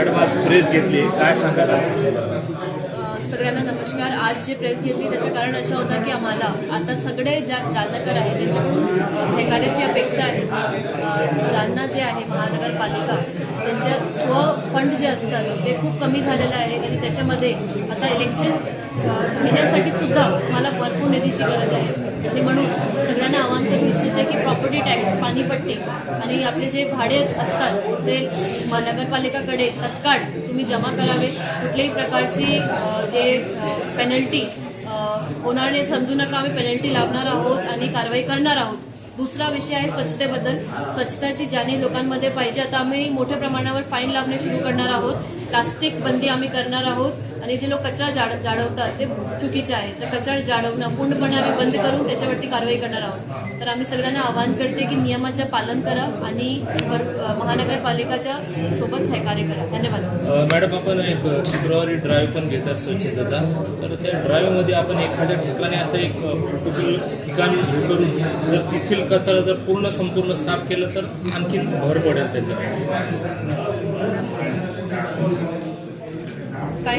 Madam आज press घेतली. काय सांगाल सगळ्यांना नमस्कार. आज जे प्रेस घेतली त्याचं कारण असं होतं की आम्हाला आता सगळे ज्या जालनाकर आहे त्यांच्याकडून सहकार्याची अपेक्षा आहे. जालना जे आहे महानगरपालिका त्यांच्या स्व फंड जे असतात ते खूप कमी झालेलं आहे आणि त्याच्यामध्ये आता इलेक्शन अ, घेण्यासाठी सुद्धा मला भरपूर निधीची गरज आहे. आणि म्हणून सगळ्यांना आवाहन करू इच्छिते की प्रॉपर्टी टॅक्स पाणीपट्टी आणि आपले जे भाडे असतात ते महानगरपालिकाकडे तत्काळ तुम्ही जमा करावे. कुठल्याही प्रकारची जे पेनल्टी होणारे समजू नका आम्ही पेनल्टी लावणार आहोत आणि कारवाई करणार आहोत. दुसरा विषय आहे स्वच्छतेबद्दल. स्वच्छताची जाणीव लोकांमध्ये पाहिजे. आता आम्ही मोठ्या प्रमाणावर फाईन लावणे सुरू करणार आहोत. प्लास्टिक बंदी आम्ही करणार आहोत. आणि जे लोक कचरा जाड जाळवतात ते चुकीचे आहे. तर कचरा जाळवणं पूर्णपणे आम्ही बंद करून त्याच्यावरती कारवाई करणार आहोत. तर आम्ही सगळ्यांना आवाहन करते की नियमांचं पालन करा आणि महानगरपालिकाच्या सोबत सहकार्य करा. धन्यवाद. मॅडम आपण एक शुक्रवारी ड्राईव्ह पण घेतात स्वच्छतेचा. तर त्या ड्राईव्हमध्ये आपण एखाद्या ठिकाणी असं एक ठिकाण हे करून जर तेथील कचरा जर पूर्ण संपूर्ण साफ केलं तर आणखीन भर पडेल त्याच्यात काय?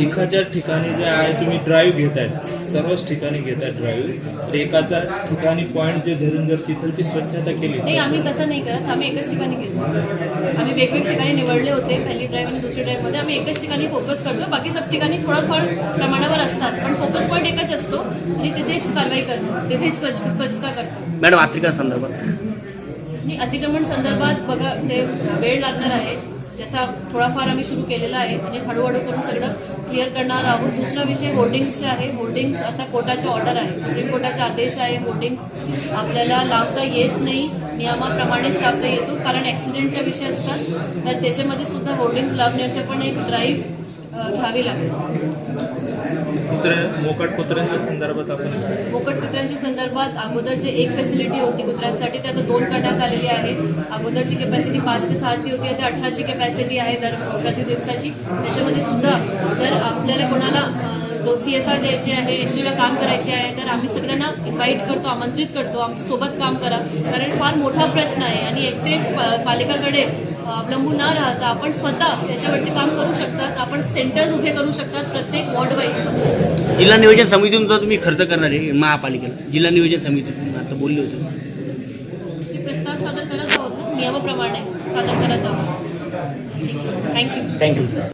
एखाद्या ठिकाणी जे आहे तुम्ही ड्राईव्ह घेतायत. सर्वच ठिकाणी घेतायत ड्राईव्ह तर एकाच्या ठिकाणी पॉईंट जे धरून जर तिथलची स्वच्छता केली. नाही आम्ही तसं नाही करत. आम्ही एकच ठिकाणी घेतो. आम्ही वेगवेगळ्या ठिकाणी निवडले होते पहिली ड्राईव्ह आणि दुसरी ड्राईव्हमध्ये आम्ही एकच ठिकाणी फोकस करतो. बाकी सब ठिकाणी थोडंफार प्रमाणावर असतात. पण फोकस पॉईंट एकच असतो आणि तिथेच कारवाई करतो. तिथेच स्वच्छ स्वच्छता करतो. मॅडम अत्रिका संदर्भात. आणि अतिक्रमण संदर्भात बघा ते वेळ लागणार आहे. जसा थोडाफार आम्ही सुरू केलेला आहे म्हणजे हळूहळू करून सगळं क्लिअर करणार आहोत. दुसरा विषय होर्डिंग्सचे आहे. होर्डिंग्स आता कोर्टाचे ऑर्डर आहे. सुप्रीम कोर्टाचा आदेश आहे. होर्डिंग्स आपल्याला लावता येत नाही. नियमाप्रमाणेच लावता येतो. कारण ॲक्सिडेंटचा विषय असतात. तर त्याच्यामध्ये सुद्धा होर्डिंग्स लावण्याचे पण एक ड्राईव्ह घ्यावी लागते. कुत्रे मोकट कुत्र्यांच्या संदर्भात आपण मोकट कुत्र्यांच्या संदर्भात अगोदर जे एक फॅसिलिटी होती कुत्र्यांसाठी. ते आता दोन करण्यात आलेली आहे अगोदरची कॅपॅसिटी पाच ते सहाची होती आता अठराची कॅपॅसिटी आहे दर प्रति दिवसाची त्याच्यामध्ये सुद्धा जर आपल्याला कोणाला सी एस आर द्यायची आहे एनजीओला काम करायचे आहे तर आम्ही सगळ्यांना इन्व्हाइट करतो आमंत्रित करतो. आमच्यासोबत काम करा. कारण फार मोठा प्रश्न आहे आणि एकटे पा- पालिकाकडे अवलंबून न राहता आपण स्वतः त्याच्यावरती काम करू शकतात आपण सेंटर्स उभे करू शकतात प्रत्येक वॉर्ड वाईज जिल्हा नियोजन समितीतून तर तुम्ही खर्च करणार आहे महापालिकेला. जिल्हा नियोजन समितीतून आता बोलले होते. ते प्रस्ताव सादर करत आहोत ना? नियमाप्रमाणे सादर करत आहोत. Thank you thank you